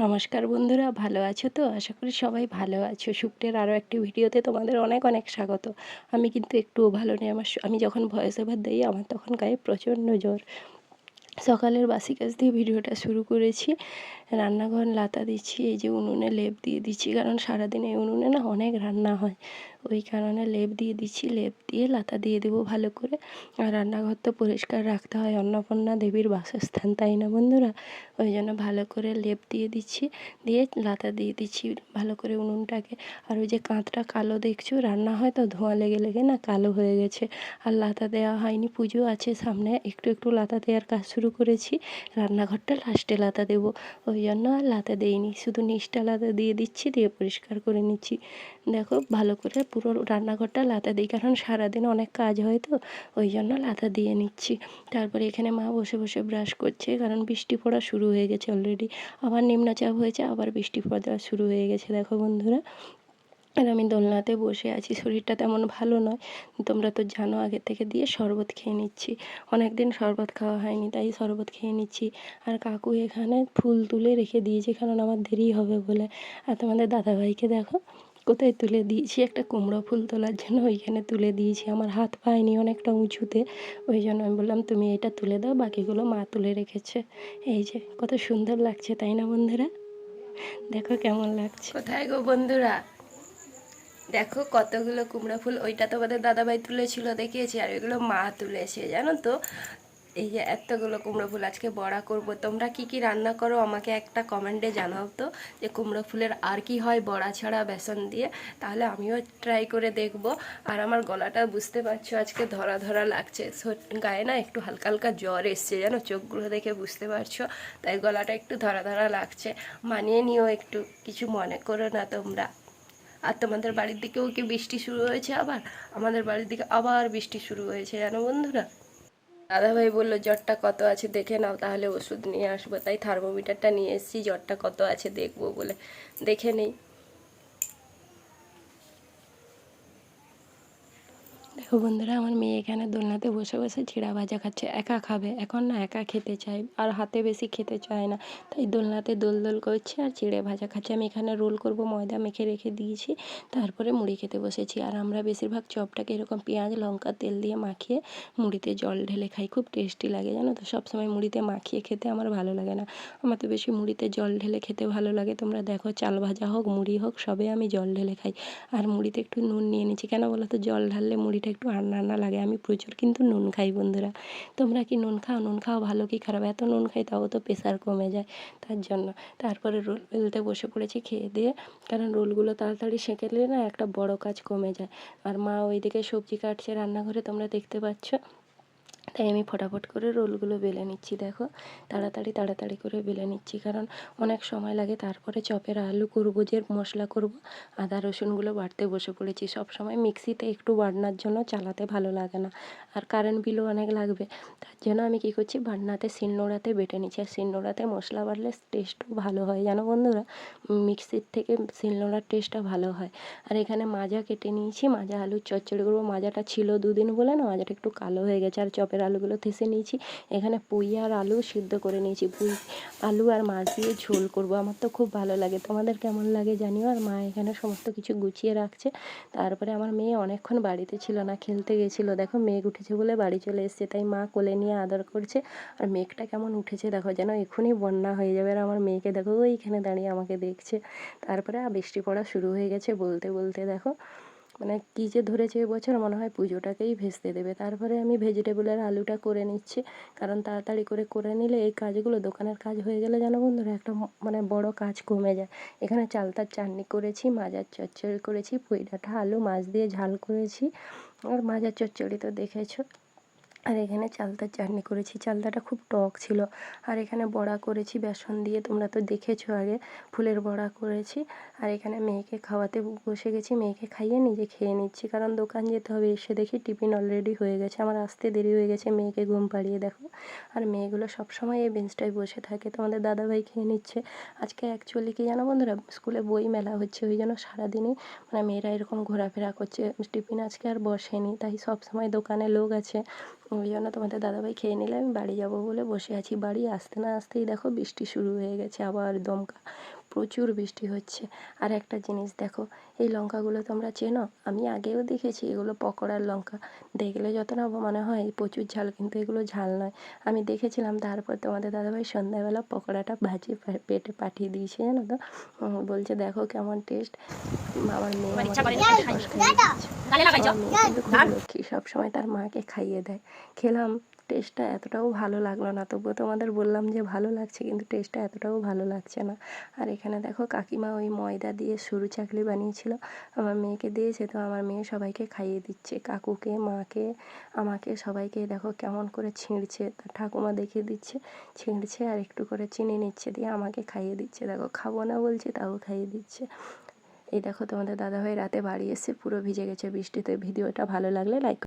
নমস্কার বন্ধুরা, ভালো আছো তো? আশা করি সবাই ভালো আছো। শুক্রের আরও একটি ভিডিওতে তোমাদের অনেক অনেক স্বাগত। আমি কিন্তু একটু ভালো নেই। আমার আমি যখন ভয়েস ওভার দিই, আমার তখন গায়ে প্রচণ্ড জ্বর। সকালের বাসি কাজ দিয়ে ভিডিওটা শুরু করেছি। রান্নাঘর লাতা দিচ্ছি, এই যে উনুনে লেপ দিয়ে দিচ্ছি, কারণ সারাদিন এই উনুনে না অনেক রান্না হয়। ওই কারণে লেপ দিয়ে দিচ্ছি, লেপ দিয়ে লাতা দিয়ে দেবো ভালো করে। আর রান্নাঘর তো পরিষ্কার রাখতে হয়, অন্নপূর্ণা দেবীর বাসস্থান, তাই না বন্ধুরা? ওই জন্য ভালো করে লেপ দিয়ে দিচ্ছি, দিয়ে লাতা দিয়ে দিচ্ছি ভালো করে উনুনটাকে। আর ওই যে কাঁচটা কালো দেখছ, রান্না হয় তো, ধোঁয়া লেগে লেগে না কালো হয়ে গেছে। আর লাতা দেওয়া হয়নি, পুজো আছে সামনে, একটু একটু লাতা দেওয়ার কাজ শুরু করেছি। রান্নাঘরটা লাস্টে লাতা দেবো। ওই জন্য আর লাতে দেইনি। শুধু নিচটা লাতে দিয়ে দিচ্ছি, দিয়ে পরিষ্কার করে নিচ্ছি। দেখো, ভালো করে পুরো রান্নাঘরটা লাতে দিই, কারণ সারাদিন অনেক কাজ হয় তো, ওই জন্য লাতা দিয়ে নিচ্ছি। তারপরে এখানে মা বসে বসে ব্রাশ করছে, কারণ বৃষ্টি পড়া শুরু হয়ে গেছে অলরেডি আবার নিম্নচাপ হয়েছে, আবার বৃষ্টি পড়া শুরু হয়ে গেছে, দেখো বন্ধুরা। আর আমি দোলনাতে বসে আছি, শরীরটা তেমন ভালো নয়। তোমরা তো জানো, আগে থেকে দিয়ে শরবত খেয়ে নিচ্ছি। অনেক দিন শরবত খাওয়া হয়নি, তাই শরবত খেয়ে নিচ্ছি। আর কাকু এখানে ফুল তুলে রেখে দিয়েছে, কারণ আমার দেরি হবে বলে। আর তোমাদের দাদাভাইকে দেখো, কোথায় তুলে দিয়েছি? একটা কুমড়ো ফুল তোলার জন্য ওইখানে তুলে দিয়েছি। আমার হাত পায়নি অনেকটা উঁচুতে। ওই জন্য আমি বললাম, তুমি এটা তুলে দাও, বাকিগুলো মা তুলে রেখেছে। এই যে, কত সুন্দর লাগছে, তাই না বন্ধুরা? দেখো কেমন লাগছে। কোথায় গো বন্ধুরা? দেখো কতগুলো কুমড়ো ফুল, ওইটা তোমাদের দাদাভাই তুলেছিল, দেখিয়েছি, আর ওইগুলো মা তুলেছে, জানো তো? এই যে এতগুলো কুমড়ো ফুল, আজকে বড়া করব। তোমরা কি কি রান্না করো, আমাকে একটা কমেন্টে জানাও তো, যে কুমড়ো ফুলের আর কি হয় বড়া ছাড়া বেসন দিয়ে, তাহলে আমিও ট্রাই করে দেখব। আর আমার গলাটা বুঝতে পারছ, আজকে ধরা ধরা লাগছে। গায়ে না একটু হালকা হালকা জ্বর এসছে, জানো? চোখগুলো দেখে বুঝতে পারছ, তাই গলাটা একটু ধরা ধরা লাগছে। মানিয়ে নিও একটু, কিছু মনে করো না তোমরা। আর তোমাদের বাড়ির দিকেও কি বৃষ্টি শুরু হয়েছে আবার? আমাদের বাড়ির দিকে আবার বৃষ্টি শুরু হয়েছে, জানো বন্ধুরা? দাদাভাই বলল, জ্বরটা কত আছে দেখে নাও, তাহলে ওষুধ নিয়ে আসব। তাই থার্মোমিটারটা নিয়ে এসেছি, জ্বরটা কত আছে দেখব বলে। দেখে নেই। দেখো বন্ধুরা, আমার মেয়ে এখানে দোলনাতে বসে বসে চিড়া ভাজা খাচ্ছে। একা খাবে, এখন না একা খেতে চায়, আর হাতে বেশি খেতে চায় না। তাই দোলনাতে দোল দোল করছে আর চিড়ে ভাজা খাচ্ছে। আমি এখানে রোল করব, ময়দা মেখে রেখে দিয়েছি, তারপরে মুড়ি খেতে বসেছি। আর আমরা বেশিরভাগ চপটাকে এরকম পেঁয়াজ, লঙ্কা, তেল দিয়ে মাখিয়ে মুড়িতে জল ঢেলে খাই। খুব টেস্টি লাগে, জানো তো? সবসময় মুড়িতে মাখিয়ে খেতে আমার ভালো লাগে না। আমার তো বেশি মুড়িতে জল ঢেলে খেতে ভালো লাগে। তোমরা দেখো, চাল ভাজা হোক, মুড়ি হোক, সবে আমি জল ঢেলে খাই। আর মুড়িতে একটু নুন নিয়ে নিচ্ছি। কেন বলো তো? জল ঢাললে মুড়িটা একটু আর রান্না লাগে, আমি প্রচুর কিন্তু নুন খাই বন্ধুরা। তোমরা কি নুন খাও? নুন খাও ভালো কি খারাপ? এত নুন খাই তাও তো প্রেশার কমে যায় তার জন্য। তারপরে রোল বেলতে বসে পড়েছি খেয়ে দিয়ে, কারণ রোলগুলো তাড়াতাড়ি সেঁকে নিলে না একটা বড় কাজ কমে যায়। আর মা ওইদিকে সবজি কাটছে রান্নাঘরে, তোমরা দেখতে পাচ্ছ? তাই আমি ফটাফট করে রোলগুলো বেলে নিচ্ছি, দেখো। তাড়াতাড়ি তাড়াতাড়ি করে বেলে নিচ্ছি, কারণ অনেক সময় লাগে তারপরে চপের আলু করব, যে মশলা করব, আদা, রসুনগুলো বাড়তে বসে পড়েছি। সব সময় মিক্সিতে একটু বাটনার জন্য চালাতে ভালো লাগে না। আর কারেন্ট বিলও অনেক লাগবে, তার জন্য আমি কী করছি, বাটনাতে শিলনোড়াতে বেটে নিচ্ছি। আর শিলনোড়াতে মশলা বাটলে টেস্টও ভালো হয়, জানো বন্ধুরা? মিক্সির থেকে শিলনোড়ার টেস্টটা ভালো হয়। আর এখানে মাজা কেটে নিয়েছি, মাজা আলুর চচ্চড়ি করব। মাজাটা ছিল দুদিন বলে না মাজাটা একটু কালো হয়ে গেছে। আর চপের আলুগুলো থেসে নিয়েছি। এখানে পুঁই আর আলু সিদ্ধ করে নিয়েছি। পুঁই, আলু আর মাছ দিয়ে ঝোল করব। আমার তো খুব ভালো লাগে। তোমাদের কেমন লাগে জানিও? আর মা এখানে সমস্ত কিছু গুছিয়ে রাখছে। তারপরে আমার মেয়ে অনেকক্ষণ বাড়িতে ছিল না, খেলতে গেছিল। দেখো, মেঘ উঠেছে বলে বাড়ি চলে এসছে। তাই মা কোলে নিয়ে আদর করছে। আর মেঘটা কেমন উঠেছে দেখো, যেন এক্ষুনি বন্যা হয়ে যাবে। আর আমার মেয়েকে দেখো ওইখানে দাঁড়িয়ে আমাকে দেখছে। তারপরে বৃষ্টি পড়া শুরু হয়ে গেছে বলতে বলতে দেখো মানে কী যে ধরেছে এবছর মনে হয় পুজোটাকেই ভেস্তে দেবে। তারপরে আমি ভেজিটেবলের আলুটা করে নিচ্ছি। কারণ তাড়াতাড়ি করে করে নিলে এই কাজগুলো দোকানের কাজ হয়ে গেলে যেন বন্ধুরা একটা মানে বড় কাজ কমে যায়। এখানে চালতার চাটনি করেছি, মাজার চচ্চড়ি করেছি পুঁই ডাঁটা আলু, মাছ দিয়ে ঝাল করেছি। আর মাজার চচ্চড়ি তো দেখেছ। আর এখানে চালতার চাটনি করেছি। চালতাটা খুব টক ছিল। আর এখানে বড়া করেছি বেসন দিয়ে। তোমরা তো দেখেছ আগে, ফুলের বড়া করেছি। আর এখানে মেয়েকে খাওয়াতে বসে গেছি। মেয়েকে খাইয়ে নিজে খেয়ে নিচ্ছি। কারণ দোকান যেতে হবে। এসে দেখি টিফিন অলরেডি হয়ে গেছে। আমার আসতে দেরি হয়ে গেছে। মেয়েকে ঘুম পাড়িয়ে দেখো। আর মেয়েগুলো সবসময় এই বেঞ্চটায় বসে থাকে। তোমাদের দাদাভাই খেয়ে নিচ্ছে। আজকে অ্যাকচুয়ালি কি জানো বন্ধুরা? স্কুলে বই মেলা হচ্ছে। ওই জন্য সারাদিনই মানে মেয়েরা এরকম ঘোরাফেরা করছে। টিফিন আজকে আর বসেনি। তাই সবসময় দোকানে লোক আছে। ওই জন্য তোমাদের দাদাভাই খেয়ে নিলে আমি বাড়ি যাব বলে বসে আছি। বাড়ি আসতে না আসতেই দেখো বৃষ্টি শুরু হয়ে গেছে, আবার দমকা। প্রচুর বৃষ্টি হচ্ছে। আর একটা জিনিস দেখো এই লঙ্কাগুলো তোমরা চেনো? আমি আগেও দেখেছি এগুলো পকোড়ার লঙ্কা। দেখলে যত না মনে হয় প্রচুর ঝাল কিন্তু এগুলো ঝাল নয়। আমি দেখেছিলাম তারপর তোমাদের দাদাভাই সন্ধ্যাবেলা পকোড়াটা ভাজি পেটে পাঠিয়ে দিয়েছে জানো তো? বলছে দেখো কেমন টেস্ট আমার মেয়ে কিন্তু খুব লক্ষ্মী সবসময় তার মাকে খাইয়ে দেয়। খেলাম টেস্টটা এতটাও ভালো লাগল না। তবুও তোমাদের বললাম যে ভালো লাগছে, কিন্তু টেস্টটা এতটাও ভালো লাগছে না। আর এখানে দেখো কাকিমা ওই ময়দা দিয়ে সরু চাকলি বানিয়েছিল। আমার মেয়েকে দিয়েছে, তো আমার মেয়ে সবাইকে খাইয়ে দিচ্ছে। কাকুকে, মাকে, আমাকে সবাইকে দেখো কেমন করে ছিঁড়ছে। ঠাকুমা দেখিয়ে দিচ্ছে, ছিঁড়ছে আর একটু করে চিনি নিচ্ছে দিয়ে আমাকে খাইয়ে দিচ্ছে। দেখো খাব না বলছি, তাও খাইয়ে দিচ্ছে। এই দেখো তোমাদের দাদাভাই রাতে বাড়ি এসে পুরো ভিজে গেছে বৃষ্টিতে। ভিডিওটা ভালো লাগলে লাইক